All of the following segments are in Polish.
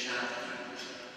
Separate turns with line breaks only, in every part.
杀敌无数。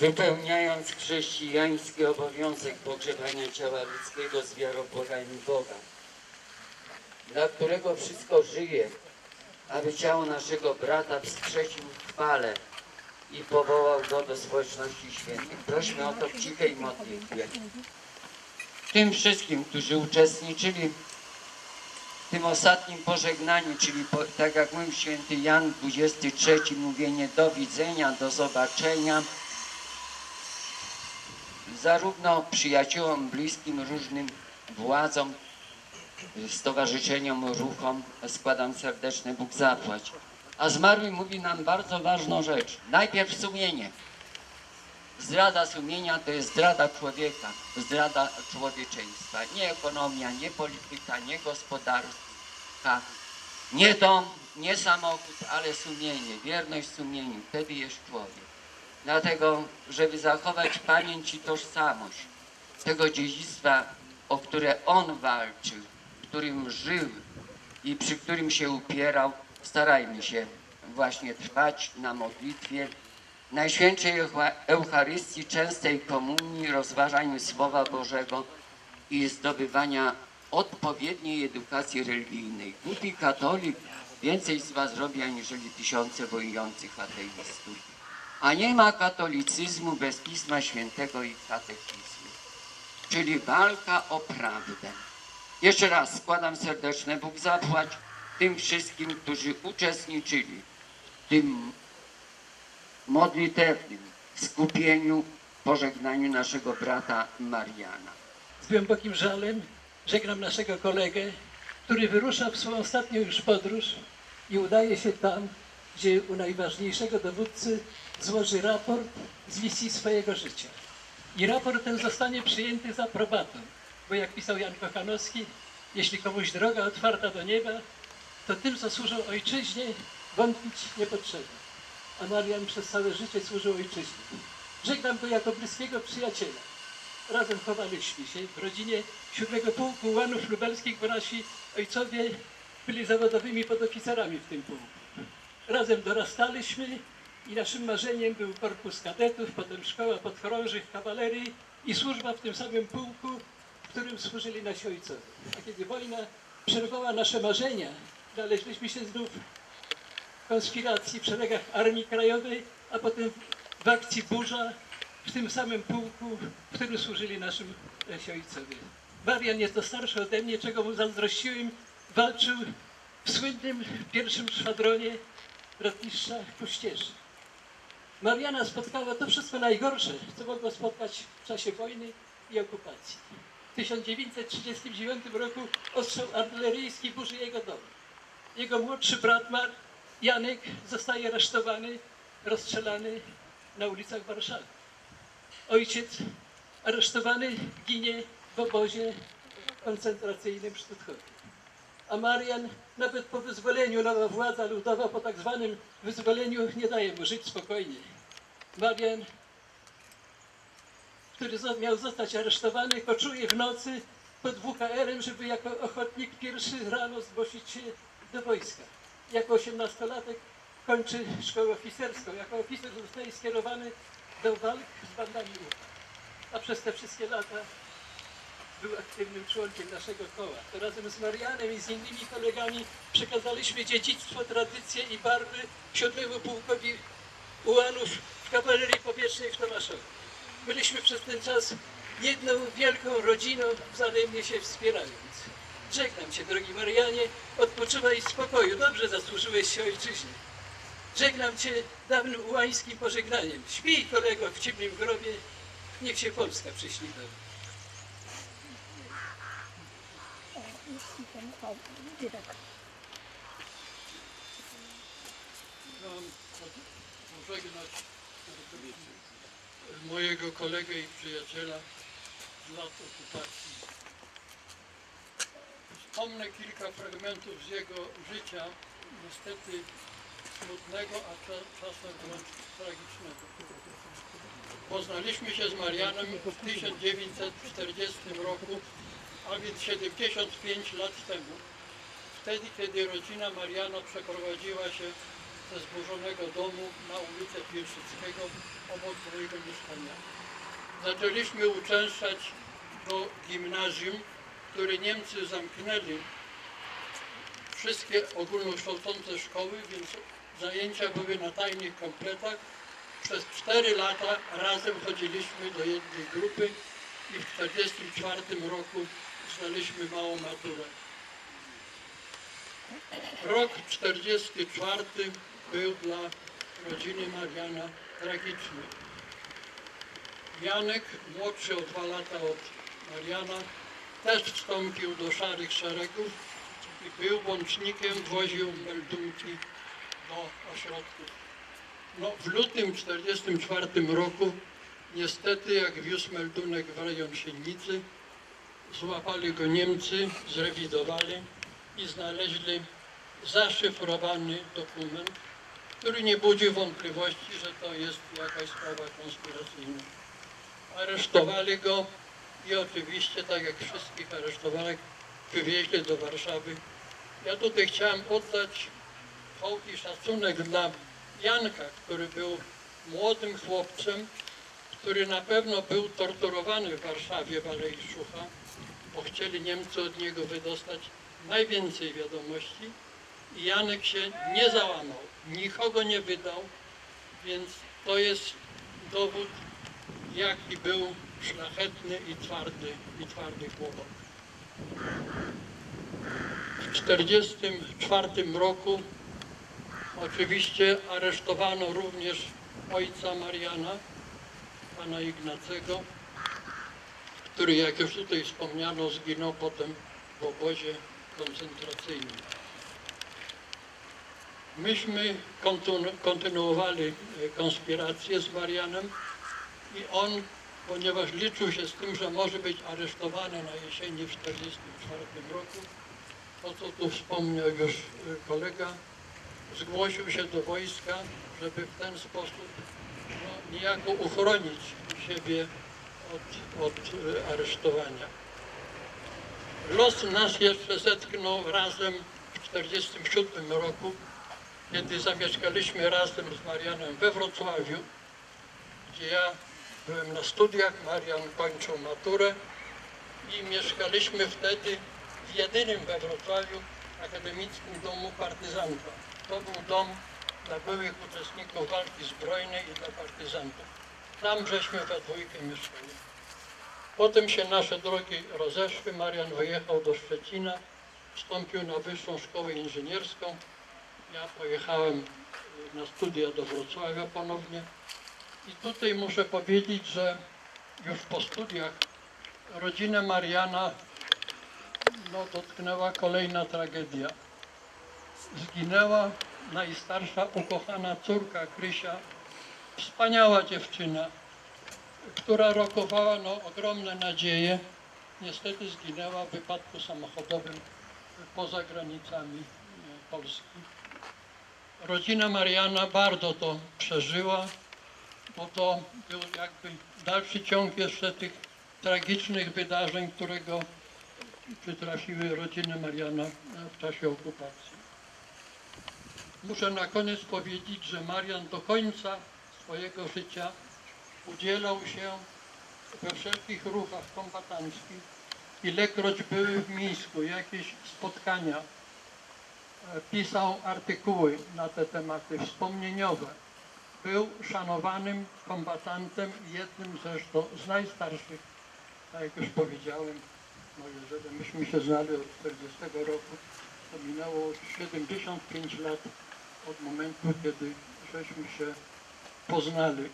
Wypełniając chrześcijański obowiązek pogrzebania ciała ludzkiego z błagajmy Boga, dla którego wszystko żyje, aby ciało naszego brata wskrzesił w chwale i powołał go do społeczności świętych. Prośmy o to w cichej modlitwie. Tym wszystkim, którzy uczestniczyli w tym ostatnim pożegnaniu, czyli po, tak jak mówił święty Jan 23, mówienie do widzenia, do zobaczenia, zarówno przyjaciołom, bliskim, różnym władzom, stowarzyszeniom, ruchom składam serdeczny Bóg zapłać. A zmarły mówi nam bardzo ważną rzecz. Najpierw sumienie. Zdrada sumienia to jest zdrada człowieka, zdrada człowieczeństwa. Nie ekonomia, nie polityka, nie gospodarka, nie dom, nie samochód, ale sumienie, wierność sumieniu. Wtedy jest człowiek. Dlatego, żeby zachować pamięć i tożsamość tego dziedzictwa, o które on walczył, którym żył i przy którym się upierał, starajmy się właśnie trwać na modlitwie Najświętszej Eucha- Eucharystii, częstej komunii, rozważaniu Słowa Bożego i zdobywania odpowiedniej edukacji religijnej. Głupi katolik więcej z was robi aniżeli tysiące wojujących ateistów. A nie ma katolicyzmu bez Pisma Świętego i katechizmu. Czyli walka o prawdę. Jeszcze raz składam serdeczne Bóg zapłać tym wszystkim, którzy uczestniczyli w tym modlitewnym skupieniu, pożegnaniu naszego brata Mariana.
Z głębokim żalem żegnam naszego kolegę, który wyrusza w swoją ostatnią już podróż i udaje się tam, gdzie u najważniejszego dowódcy złoży raport z misji swojego życia. I raport ten zostanie przyjęty z aprobatą, bo jak pisał Jan Kochanowski, jeśli komuś droga otwarta do nieba, to tym, co służą ojczyźnie, wątpić nie potrzeba. A Marian przez całe życie służył ojczyźnie. Żegnam go jako bliskiego przyjaciela. Razem chowaliśmy się w rodzinie siódmego pułku ułanów lubelskich, bo nasi ojcowie byli zawodowymi podoficerami w tym pułku. Razem dorastaliśmy i naszym marzeniem był korpus kadetów, potem szkoła podchorążych kawalerii i służba w tym samym pułku, w którym służyli nasi ojcowie. A kiedy wojna przerwała nasze marzenia, znaleźliśmy się znów w konspiracji w szeregach Armii Krajowej, a potem w akcji Burza w tym samym pułku, w którym służyli naszym nasi ojcowie. Marian jest to starszy ode mnie, czego mu zazdrościłem. Walczył w słynnym pierwszym szwadronie rotmistrza Kuścierzy. Mariana spotkało to wszystko najgorsze, co mogło spotkać w czasie wojny i okupacji. W 1939 roku ostrzał artyleryjski burzy jego dom. Jego młodszy brat Mar, Janek zostaje aresztowany, rozstrzelany na ulicach Warszawy. Ojciec aresztowany ginie w obozie koncentracyjnym w Stutthofe. A Marian nawet po wyzwoleniu, nowa władza ludowa po tak zwanym wyzwoleniu nie daje mu żyć spokojnie. Marian, który miał zostać aresztowany, koczuje w nocy pod WKR-em, żeby jako ochotnik pierwszy rano zgłosić się do wojska. Jako osiemnastolatek kończy szkołę oficerską. Jako oficer zostaje skierowany do walk z bandami UPA. A przez te wszystkie lata był aktywnym członkiem naszego koła. To razem z Marianem i z innymi kolegami przekazaliśmy dziedzictwo, tradycje i barwy siódmemu pułkowi ułanów w kawalerii powietrznej w Tomaszowie. Byliśmy przez ten czas jedną wielką rodziną, wzajemnie się wspierając. Żegnam Cię, drogi Marianie, odpoczywaj w spokoju, dobrze zasłużyłeś się ojczyźnie. Żegnam Cię dawnym ułańskim pożegnaniem. Śpij, kolego, w ciemnym grobie, niech się Polska przyśni do
Mam pożegnać mojego kolegę i przyjaciela z lat okupacji. Wspomnę kilka fragmentów z jego życia, niestety smutnego, a cza- czasem wręcz tragicznego. Poznaliśmy się z Marianem w 1940 roku, a więc 75 lat temu. Wtedy, kiedy rodzina Mariana przeprowadziła się ze zburzonego domu na ulicę Piłsudskiego obok mojego mieszkania. Zaczęliśmy uczęszczać do gimnazjum, które Niemcy zamknęli. Wszystkie ogólnokształcące szkoły, więc zajęcia były na tajnych kompletach. Przez 4 lata razem chodziliśmy do jednej grupy i w 1944 roku zdaliśmy małą maturę. Rok 44 był dla rodziny Mariana tragiczny. Janek, młodszy o dwa lata od Mariana, też wstąpił do szarych szeregów i był łącznikiem, woził meldunki do ośrodków. No, w lutym 1944 roku niestety jak wiózł meldunek w rejon Siennicy, złapali go Niemcy, zrewidowali i znaleźli zaszyfrowany dokument, który nie budzi wątpliwości, że to jest jakaś sprawa konspiracyjna. Aresztowali go i oczywiście, tak jak wszystkich aresztowanych, wywieźli do Warszawy. Ja tutaj chciałem oddać hołd i szacunek dla Janka, który był młodym chłopcem, który na pewno był torturowany w Warszawie w Alei Szucha, bo chcieli Niemcy od niego wydostać najwięcej wiadomości i Janek się nie załamał, nikogo nie wydał, więc to jest dowód, jaki był szlachetny i twardy, i twardy chłopak. W 1944 roku oczywiście aresztowano również ojca Mariana, pana Ignacego, który, jak już tutaj wspomniano, zginął potem w obozie koncentracyjnym. Myśmy kontynu- kontynuowali e, konspirację z Marianem i on, ponieważ liczył się z tym, że może być aresztowany na jesieni w 1944 roku, to co tu wspomniał już e, kolega, zgłosił się do wojska, żeby w ten sposób niejako uchronić siebie od, od e, aresztowania. Los nas jeszcze zetknął razem w 1947 roku, kiedy zamieszkaliśmy razem z Marianem we Wrocławiu, gdzie ja byłem na studiach, Marian kończył maturę i mieszkaliśmy wtedy w jedynym we Wrocławiu akademickim domu partyzanta. To był dom dla byłych uczestników walki zbrojnej i dla partyzantów. Tam żeśmy we dwójkę mieszkali. Potem się nasze drogi rozeszły. Marian wyjechał do Szczecina, wstąpił na wyższą szkołę inżynierską. Ja pojechałem y, na studia do Wrocławia ponownie. I tutaj muszę powiedzieć, że już po studiach rodzinę Mariana no, dotknęła kolejna tragedia. Zginęła najstarsza ukochana córka Krysia, wspaniała dziewczyna, która rokowała no, ogromne nadzieje. Niestety zginęła w wypadku samochodowym poza granicami e, Polski. Rodzina Mariana bardzo to przeżyła, bo to był jakby dalszy ciąg jeszcze tych tragicznych wydarzeń, którego przytrafiły rodzinę Mariana e, w czasie okupacji. Muszę na koniec powiedzieć, że Marian do końca swojego życia udzielał się we wszelkich ruchach kombatanckich. Ilekroć były w Mińsku jakieś spotkania, e, pisał artykuły na te tematy wspomnieniowe. Był szanowanym kombatantem, jednym zresztą z najstarszych, tak jak już powiedziałem, no jeżeli myśmy się znali od 40 roku, to minęło 75 lat od momentu, kiedy żeśmy się poznali.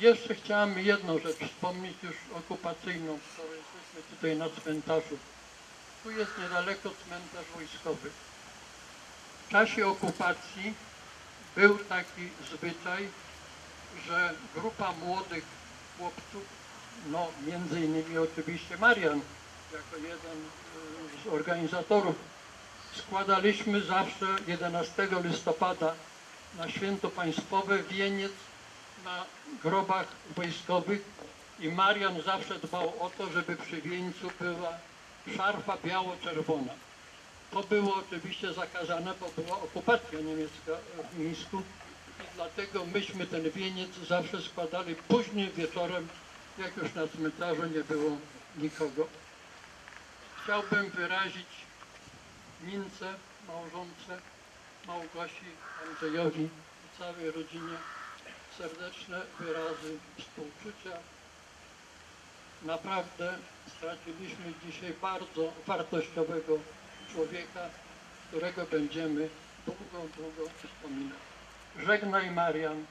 Jeszcze chciałem jedną rzecz wspomnieć już okupacyjną, skoro jesteśmy tutaj na cmentarzu. Tu jest niedaleko cmentarz wojskowy. W czasie okupacji był taki zwyczaj, że grupa młodych chłopców no między innymi oczywiście Marian, jako jeden e, z organizatorów, składaliśmy zawsze 11 listopada na święto państwowe wieniec na grobach wojskowych i Marian zawsze dbał o to, żeby przy wieńcu była szarfa biało-czerwona. To było oczywiście zakazane, bo była okupacja niemiecka w Mińsku i dlatego myśmy ten wieniec zawsze składali późnym wieczorem, jak już na cmentarzu nie było nikogo. Chciałbym wyrazić Nince, małżonce, Małgosi, Andrzejowi i całej rodzinie serdeczne wyrazy współczucia. Naprawdę straciliśmy dzisiaj bardzo wartościowego człowieka, którego będziemy długo, długo wspominać. Żegnaj Marian.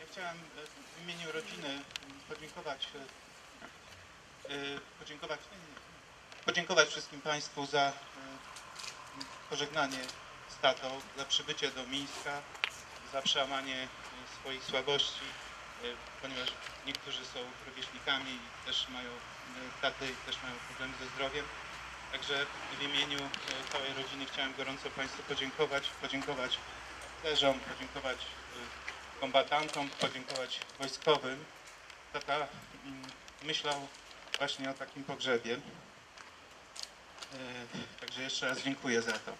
Ja chciałem w imieniu rodziny podziękować, e, podziękować, podziękować wszystkim Państwu za e, pożegnanie z tatą, za przybycie do Mińska, za przełamanie e, swoich słabości, ponieważ niektórzy są rówieśnikami i też mają, taty też mają problemy ze zdrowiem. Także w imieniu całej rodziny chciałem gorąco Państwu podziękować, podziękować leżom, podziękować kombatantom, podziękować wojskowym. Tata mm, myślał właśnie o takim pogrzebie. E, Także jeszcze raz dziękuję za to.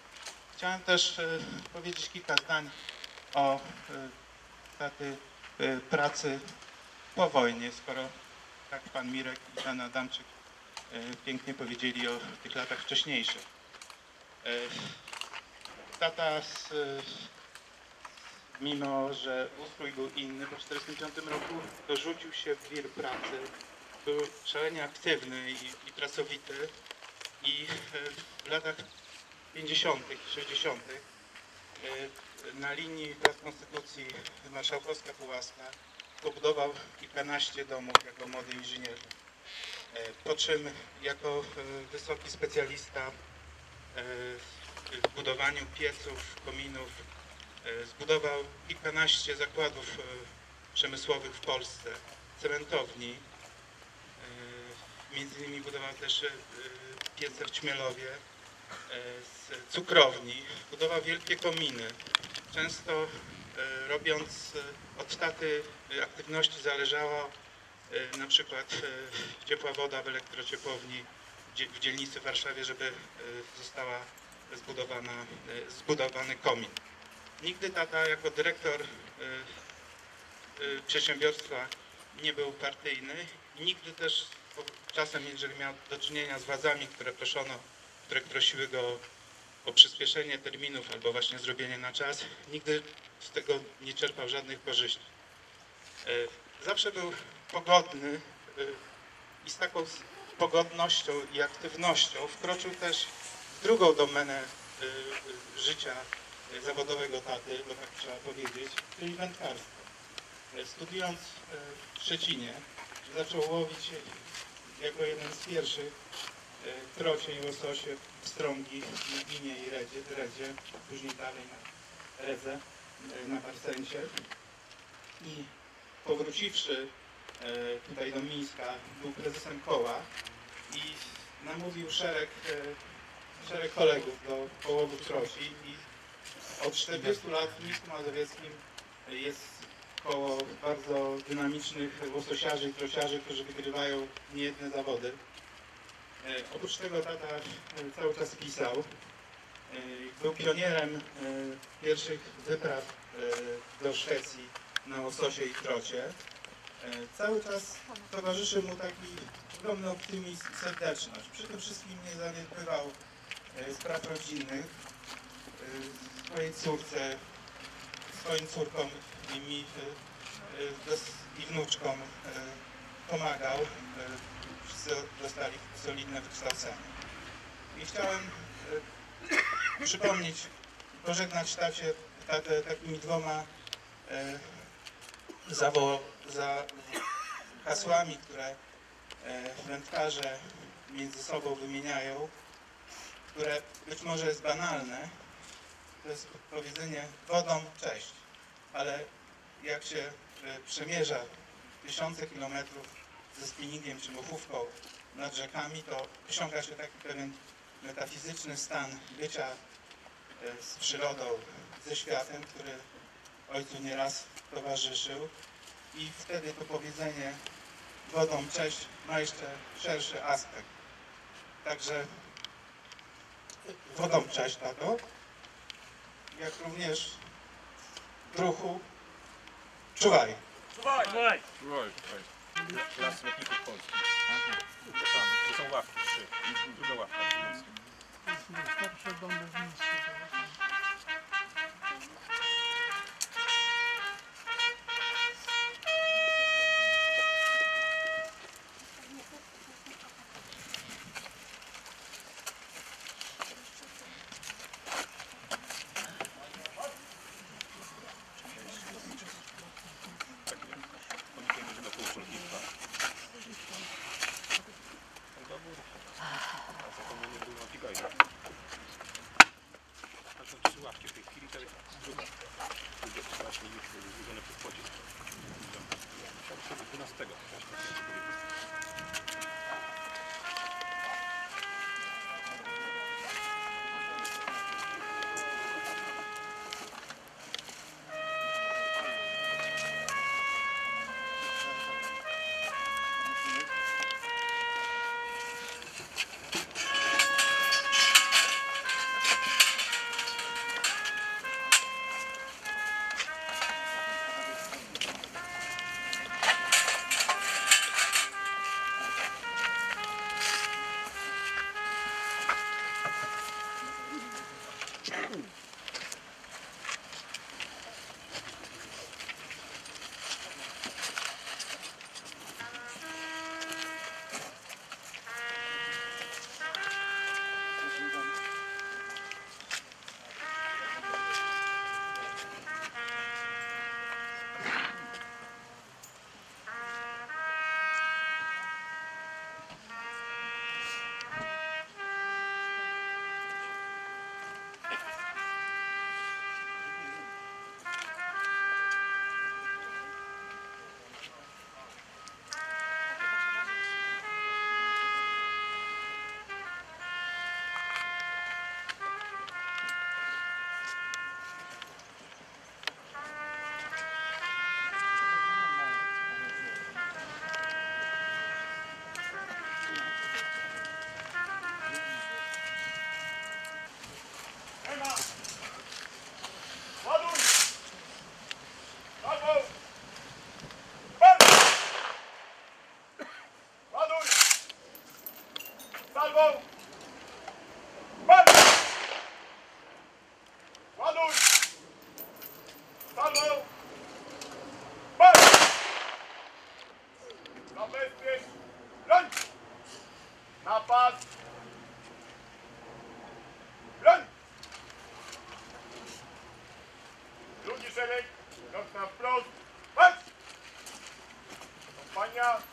Chciałem też e, powiedzieć kilka zdań o e, taty pracy po wojnie, skoro tak pan Mirek i pan Adamczyk pięknie powiedzieli o tych latach wcześniejszych. Tata z, mimo że ustrój był inny, po 1945 roku dorzucił się w wir pracy. Był szalenie aktywny i, i pracowity i e, w latach 50., 60. e, na linii Plac Konstytucji Marszałkowska Pułaska pobudował kilkanaście domów jako młody inżynier. E, Po czym jako e, wysoki specjalista w budowaniu pieców, kominów, zbudował kilkanaście zakładów przemysłowych w Polsce, cementowni. Między innymi budował też e, piece w Ćmielowie, e, z cukrowni, budował wielkie kominy. Często e, robiąc od taty aktywności zależało na przykład ciepła woda w elektrociepłowni w dzielnicy w Warszawie, żeby została zbudowana, zbudowany komin. Nigdy tata jako dyrektor przedsiębiorstwa nie był partyjny i nigdy też czasem, jeżeli miał do czynienia z władzami, które proszono, które prosiły go o przyspieszenie terminów albo właśnie zrobienie na czas, nigdy z tego nie czerpał żadnych korzyści. E, Zawsze był pogodny e, i z taką pogodnością i aktywnością wkroczył też w drugą domenę e, życia zawodowego taty, bo tak trzeba powiedzieć, czyli wędkarstwo. Studiując w Szczecinie, zaczął łowić jako jeden z pierwszych e, trocie i łososie, strągi ginie i redzie, redzie później dalej na redze, e, na Barsencie. I powróciwszy e, tutaj do Mińska, był prezesem koła i namówił szereg, szereg kolegów do połowu troci i od 40 lat w Mińsku Mazowieckim jest koło bardzo dynamicznych łososiarzy i trociarzy, którzy wygrywają niejedne zawody. E, Oprócz tego tata e, cały czas pisał. E, Był pionierem pierwszych wypraw do Szwecji na łososie i trocie. Cały czas towarzyszy mu taki ogromny optymizm i serdeczność. Tym wszystkim nie zaniedbywał spraw rodzinnych. Swojej córce, swoim córkom i mi e, e, dos- i wnuczkom e, pomagał. Wszyscy dostali solidne wykształcenie. I chciałem przypomnieć, pożegnać tacie, tatę takimi dwoma za hasłami, które wędkarze między sobą wymieniają, które być może jest banalne, to jest powiedzenie wodą cześć, ale jak się e, przemierza tysiące kilometrów ze spinningiem czy mochówką nad rzekami, to osiąga się taki pewien metafizyczny stan bycia e, z przyrodą, ze światem, który ojcu nieraz towarzyszył. I wtedy to powiedzenie wodą cześć ma jeszcze szerszy aspekt. Także wodą cześć tato, jak również druhu czuwaj.
Czuwaj! Czuwaj!
Oj. Las Lotników Polskich. To są ławki trzy. Druga ławka. Komitet nogą. Bardzo. Ładuj. Staną. Bardzo. Zabezpiecz. Broń. Napad. Broń. Drugi szereg. Krok na wprost. Patrz. Kompania.